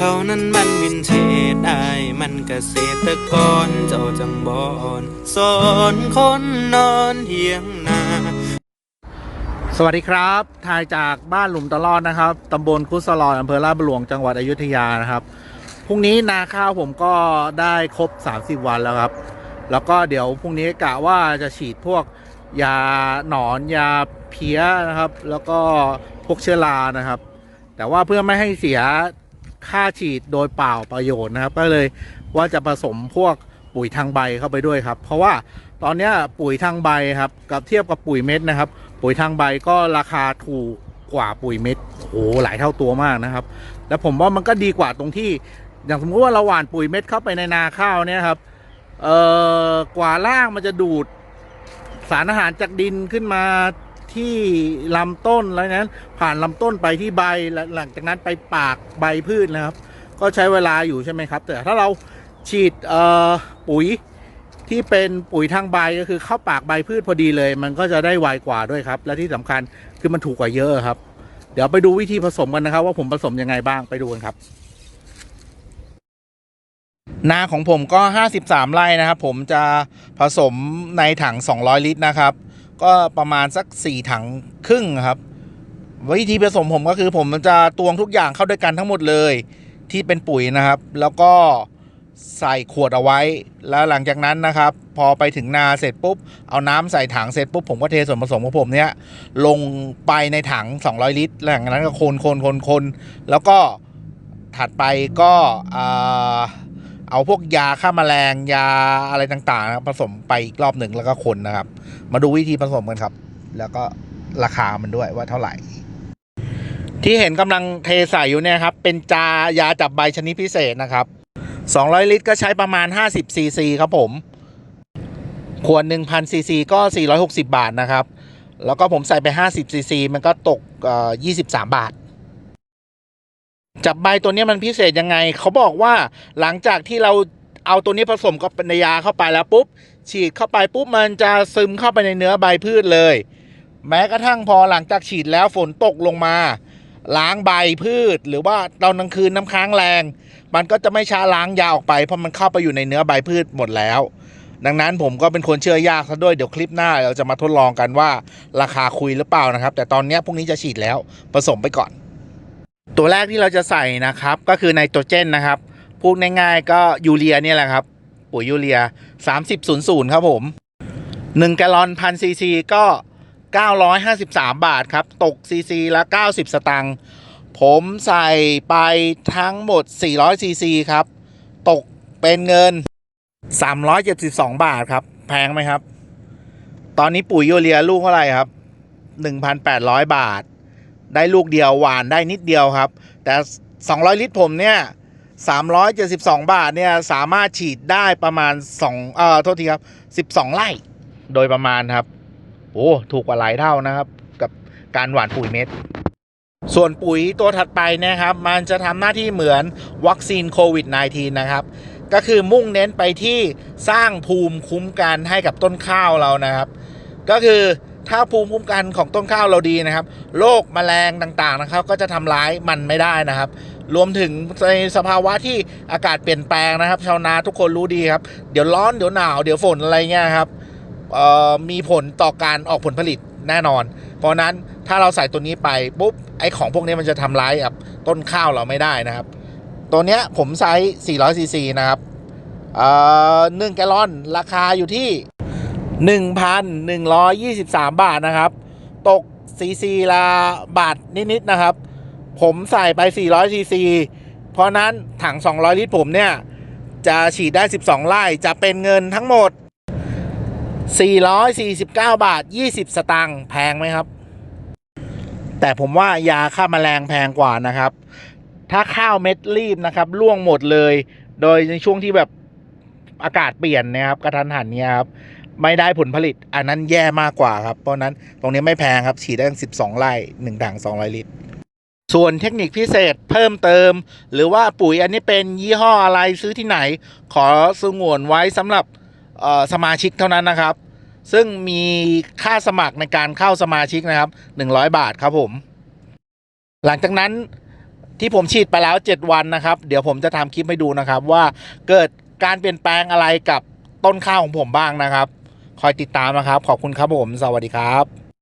เขานั้นมันวินเทจอายมันเกษตรกร เจ้าจังบอนสอนคนนอนเถียงนาสวัสดีครับทายจากบ้านหลุมตะลอดนะครับตำบลคุสลอยอำเภอลาดบวหลวงจังหวัดอยุธยานะครับพรุ่งนี้นาข้าวผมก็ได้ครบ 30 วันแล้วครับ แล้วก็เดี๋ยวพรุ่งนี้กะว่าจะฉีดพวกยาหนอนยาเพี้ยนะครับ แล้วก็พวกเชื้อรานะครับ แต่ว่าเพื่อไม่ให้เสีย ค่าฉีดโดยเปล่าประโยชน์นะครับ ก็เลยว่าจะผสมพวกปุ๋ยทางใบเข้าไปด้วยครับ เพราะว่าตอนนี้ปุ๋ยทางใบครับกับเทียบกับปุ๋ยเม็ดนะครับ ปุ๋ยทางใบก็ราคาถูกกว่าปุ๋ยเม็ดโอ้โหหลายเท่าตัวมากนะครับ แล้วผมว่ามันก็ดีกว่าตรงที่ อย่างสมมติว่าเราหว่านปุ๋ยเม็ดเข้าไปในนาข้าวเนี่ยครับเอ่อกว่าล่างมันจะดูดสารอาหารจากดินขึ้นมา ที่ลำต้นแล้วนั้น ผ่านลำต้นไปที่ใบหลังจากนั้นไปปากใบพืชนะครับ ก็ใช้เวลาอยู่ใช่ไหมครับ แต่ถ้าเราฉีดปุ๋ยที่เป็นปุ๋ยทางใบก็คือเข้าปากใบพืชพอดีเลย มันก็จะได้ไวกว่าด้วยครับ และที่สำคัญคือมันถูกกว่าเยอะครับ เดี๋ยวไปดูวิธีผสมกันนะครับ ว่าผมผสมยังไงบ้างไปดูกันครับ นาของผมก็ 53 ไร่นะครับ ผมจะผสมในถัง 200 ลิตรนะครับ ก็ประมาณสัก 4 ถังครึ่งครับ วิธีผสมผมก็คือผมจะตวงทุกอย่างเข้าด้วยกันทั้งหมดเลย ที่เป็นปุ๋ยนะครับ แล้วก็ใส่ขวดเอาไว้ แล้วหลังจากนั้นนะครับ พอไปถึงนาเสร็จปุ๊บ เอาน้ำใส่ถังเสร็จปุ๊บผมก็เทส่วนผสมของผมเนี้ยลงไปในถัง 200 ลิตรแล้วหลังจากนั้นก็คนคนคนคนแล้วก็ถัดไปก็อ่า เอาพวกยาฆ่าแมลงยาอะไรต่างๆนะครับผสมไปอีกรอบหนึ่งแล้วก็คนนะครับ มาดูวิธีผสมกันครับ แล้วก็ราคามันด้วยว่าเท่าไหร่ ที่เห็นกำลังเทใส่อยู่เนี่ยครับ เป็นจายาจับใบชนิดพิเศษนะครับ 200 ลิตรก็ใช้ประมาณ 50ซีซีครับผม ขวด1,000ซีซีก็ 460 บาทนะครับ แล้วก็ผมใส่ไป 50ซีซีมันก็ตกเอ่อ23 บาท จับใบตัวนี้มันพิเศษยังไง เขาบอกว่าหลังจากที่เราเอาตัวนี้ผสมกับในยาเข้าไปแล้วปุ๊บ ฉีดเข้าไปปุ๊บมันจะซึมเข้าไปในเนื้อใบพืชเลย แม้กระทั่งพอหลังจากฉีดแล้วฝนตกลงมา ล้างใบพืช หรือว่าตอนกลางคืนน้ำค้างแรง มันก็จะไม่ช้าล้างยาออกไปเพราะมันเข้าไปอยู่ในเนื้อใบพืชหมดแล้ว ดังนั้นผมก็เป็นคนเชื่อยากซะด้วยเดี๋ยวคลิปหน้าเราจะมาทดลองกันว่า ราคาคุยหรือเปล่านะครับ แต่ตอนนี้พวกนี้จะฉีดแล้วผสมไปก่อน ตัวแรกที่เราจะใส่นะครับ ก็คือไนโตรเจนนะครับพูดง่ายๆก็ยูเรียเนี่ยแหละครับ ปุ๋ยยูเรีย 3000 ครับผม 1 แกลลอนพันซีซีก็ 953 บาทครับ ตกซีซีละ 90 สตางค์ผมใส่ไปทั้งหมด 400ซีซีครับ ตกเป็นเงิน 372 บาทครับ แพงไหมครับ ตอนนี้ปุ๋ยยูเรียลูกเท่าไหร่ครับ 1,800 บาท ได้ลูกเดียวหวานได้นิดเดียวครับ แต่ 200 ลิตรผมเนี่ย372 บาทเนี่ยสามารถฉีดได้ประมาณ2เอ่อโทษทีครับ 12 ไร่ โดยประมาณครับ โอ้ถูกกว่าหลายเท่านะครับ กับการหว่านปุ๋ยเม็ด ส่วนปุ๋ยตัวถัดไปนะครับ มันจะทำหน้าที่เหมือนวัคซีนโควิด -19 นะครับ ก็คือมุ่งเน้นไปที่สร้างภูมิคุ้มกันให้กับต้นข้าวเรานะครับ ก็คือ ถ้าภูมิคุ้มกันของต้นข้าวเราดีนะครับโรคแมลงต่างๆนะครับ ก็จะทำร้ายมันไม่ได้นะครับ รวมถึงในสภาวะที่อากาศเปลี่ยนแปลงนะครับ ชาวนาทุกคนรู้ดีครับ เดี๋ยวร้อนเดี๋ยวหนาวเดี๋ยวฝนอะไรเงี้ยครับมีผลต่อการออกผลผลิตแน่นอน เพราะนั้นถ้าเราใส่ตัวนี้ไปปุ๊บไอ้ของพวกนี้มันจะทำร้ายกับต้นข้าวเราไม่ได้นะครับ ตัวเนี้ยผมใช้400ซีซีนะครับเอ่อหนึ่งแกลลอนราคาอยู่ที่ 1,123 บาทนะครับ ตกซีซีละบาทนิดๆนะครับ ผมใส่ไป 400ซีซี เพราะนั้นถัง 200 ลิตรผมเนี่ย จะฉีดได้ 12 ไร่จะเป็นเงินทั้งหมด 449 บาท 20 สตางค์แพงไหมครับ แต่ผมว่ายาฆ่าแมลงแพงกว่านะครับ ถ้าข้าวเม็ดรีบนะครับร่วงหมดเลย โดยในช่วงที่แบบอากาศเปลี่ยนนะครับกระทันหันเนี่ยครับ ไม่ได้ผลผลิต อันนั้นแย่มากกว่าครับ เพราะนั้นตรงนี้ไม่แพงครับ ฉีดได้ตั้ง12 ไร่1ถัง200 ลิตร ส่วนเทคนิคพิเศษเพิ่มเติม หรือว่าปุ๋ยอันนี้เป็นยี่ห้ออะไรซื้อที่ไหน ขอสงวนไว้สำหรับสมาชิกเท่านั้นนะครับ ซึ่งมีค่าสมัครในการเข้าสมาชิกนะครับ 100 บาทครับผม หลังจากนั้นที่ผมฉีดไปแล้ว 7 วันนะครับ เดี๋ยวผมจะทำคลิปให้ดูนะครับว่าเกิดการเปลี่ยนแปลงอะไรกับต้นข้าวของผมบ้างนะครับ คอยติดตามนะครับ ขอบคุณครับผม สวัสดีครับ